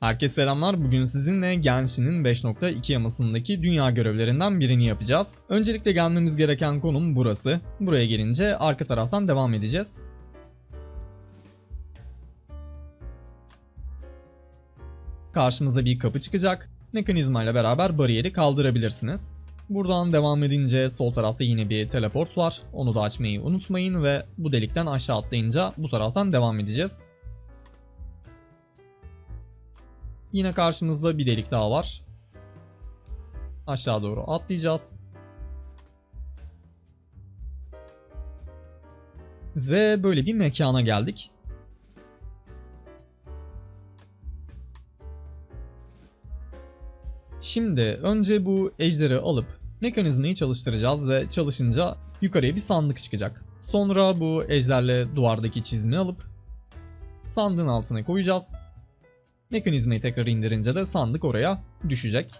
Herkese selamlar. Bugün sizinle Genshin'in 5.2 yamasındaki dünya görevlerinden birini yapacağız. Öncelikle gelmemiz gereken konum burası. Buraya gelince arka taraftan devam edeceğiz. Karşımıza bir kapı çıkacak. Mekanizma ile beraber bariyeri kaldırabilirsiniz. Buradan devam edince sol tarafta yine bir teleport var. Onu da açmayı unutmayın ve bu delikten aşağı atlayınca bu taraftan devam edeceğiz. Yine karşımızda bir delik daha var. Aşağı doğru atlayacağız. Ve böyle bir mekana geldik. Şimdi önce bu ejderi alıp mekanizmayı çalıştıracağız ve çalışınca yukarıya bir sandık çıkacak. Sonra bu ejderle duvardaki çizimi alıp sandığın altına koyacağız. Mekanizmayı tekrar indirince de sandık oraya düşecek.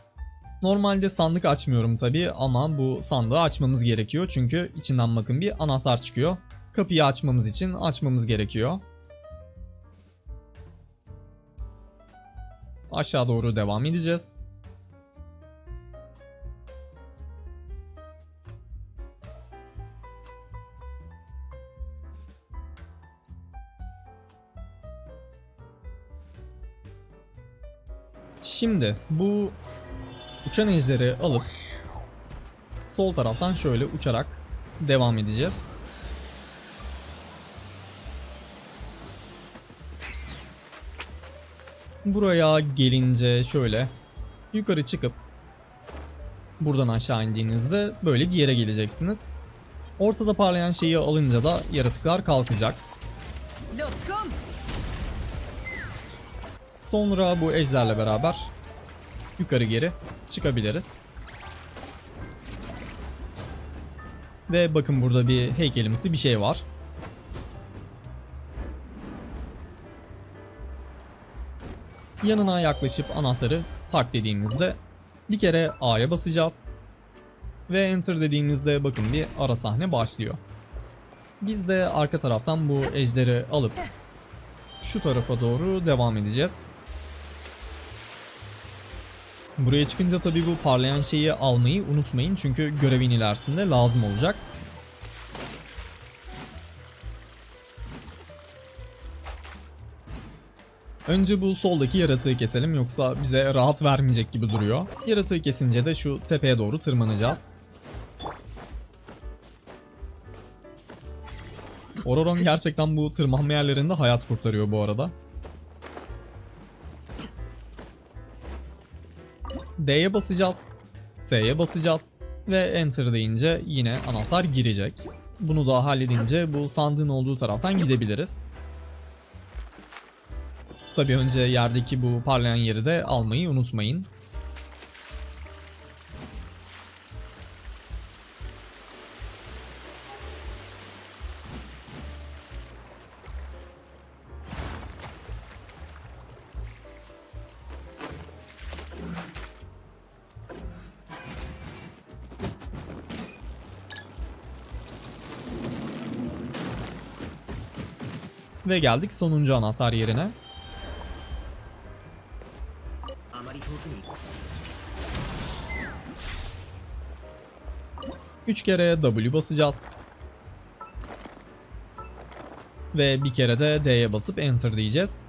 Normalde sandık açmıyorum tabi ama bu sandığı açmamız gerekiyor çünkü içinden bakın bir anahtar çıkıyor. Kapıyı açmamız için açmamız gerekiyor. Aşağı doğru devam edeceğiz. Şimdi bu uçan ejderi alıp sol taraftan şöyle uçarak devam edeceğiz. Buraya gelince şöyle yukarı çıkıp buradan aşağı indiğinizde böyle bir yere geleceksiniz. Ortada parlayan şeyi alınca da yaratıklar kalkacak. Lokum! Sonra bu ejderle beraber yukarı geri çıkabiliriz. Ve bakın burada bir heykelimsi bir şey var. Yanına yaklaşıp anahtarı tak dediğimizde bir kere A'ya basacağız. Ve Enter dediğimizde bakın bir ara sahne başlıyor. Biz de arka taraftan bu ejderi alıp şu tarafa doğru devam edeceğiz. Buraya çıkınca tabii bu parlayan şeyi almayı unutmayın çünkü görevin ilerisinde lazım olacak. Önce bu soldaki yaratığı keselim yoksa bize rahat vermeyecek gibi duruyor. Yaratığı kesince de şu tepeye doğru tırmanacağız. Ororon gerçekten bu tırmanma yerlerinde hayat kurtarıyor bu arada. D'ye basacağız. S'ye basacağız. Ve Enter deyince yine anahtar girecek. Bunu da halledince bu sandığın olduğu taraftan gidebiliriz. Tabi önce yerdeki bu parlayan yeri de almayı unutmayın. Ve geldik sonuncu anahtar yerine. Üç kere W basacağız. Ve bir kere de D'ye basıp Enter diyeceğiz.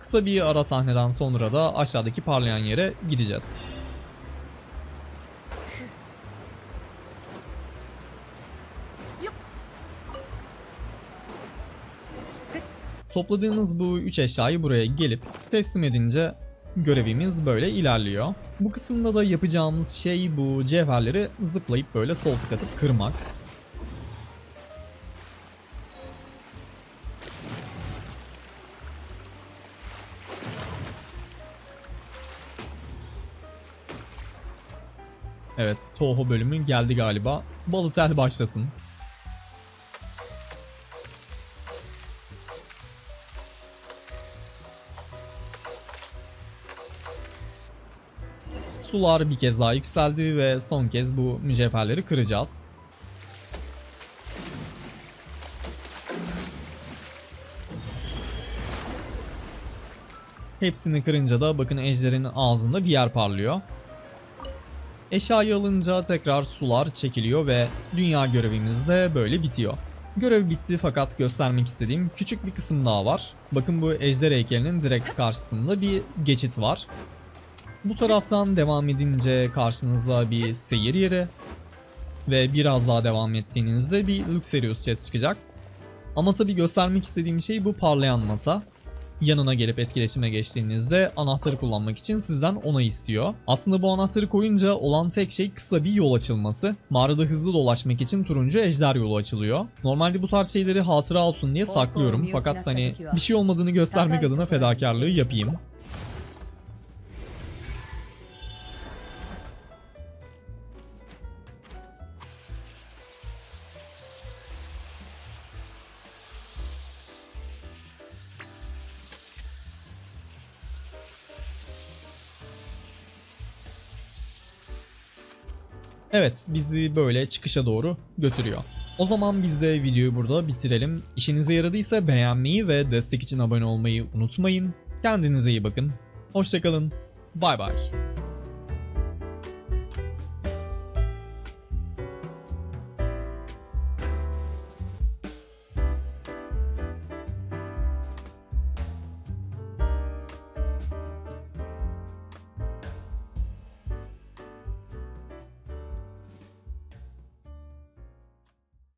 Kısa bir ara sahneden sonra da aşağıdaki parlayan yere gideceğiz. Topladığımız bu 3 eşyayı buraya gelip teslim edince görevimiz böyle ilerliyor. Bu kısımda da yapacağımız şey bu cevherleri zıplayıp böyle sol tık atıp kırmak. Evet, Toho bölümü geldi galiba. Balıtel başlasın. Sular bir kez daha yükseldi ve son kez bu mücevherleri kıracağız. Hepsini kırınca da bakın ejderin ağzında bir yer parlıyor. Eşyayı alınca tekrar sular çekiliyor ve dünya görevimiz de böyle bitiyor. Görev bitti fakat göstermek istediğim küçük bir kısım daha var. Bakın bu ejder heykelinin direkt karşısında bir geçit var. Bu taraftan devam edince karşınıza bir seyir yeri ve biraz daha devam ettiğinizde bir Luxerius chest çıkacak. Ama tabi göstermek istediğim şey bu parlayan masa. Yanına gelip etkileşime geçtiğinizde anahtarı kullanmak için sizden onay istiyor. Aslında bu anahtarı koyunca olan tek şey kısa bir yol açılması. Mağarada hızlı dolaşmak için turuncu ejder yolu açılıyor. Normalde bu tarz şeyleri hatıra olsun diye saklıyorum. Fakat hani bir şey olmadığını göstermek adına fedakarlığı yapayım. Evet bizi böyle çıkışa doğru götürüyor. O zaman biz de videoyu burada bitirelim. İşinize yaradıysa beğenmeyi ve destek için abone olmayı unutmayın. Kendinize iyi bakın. Hoşçakalın. Bay bay.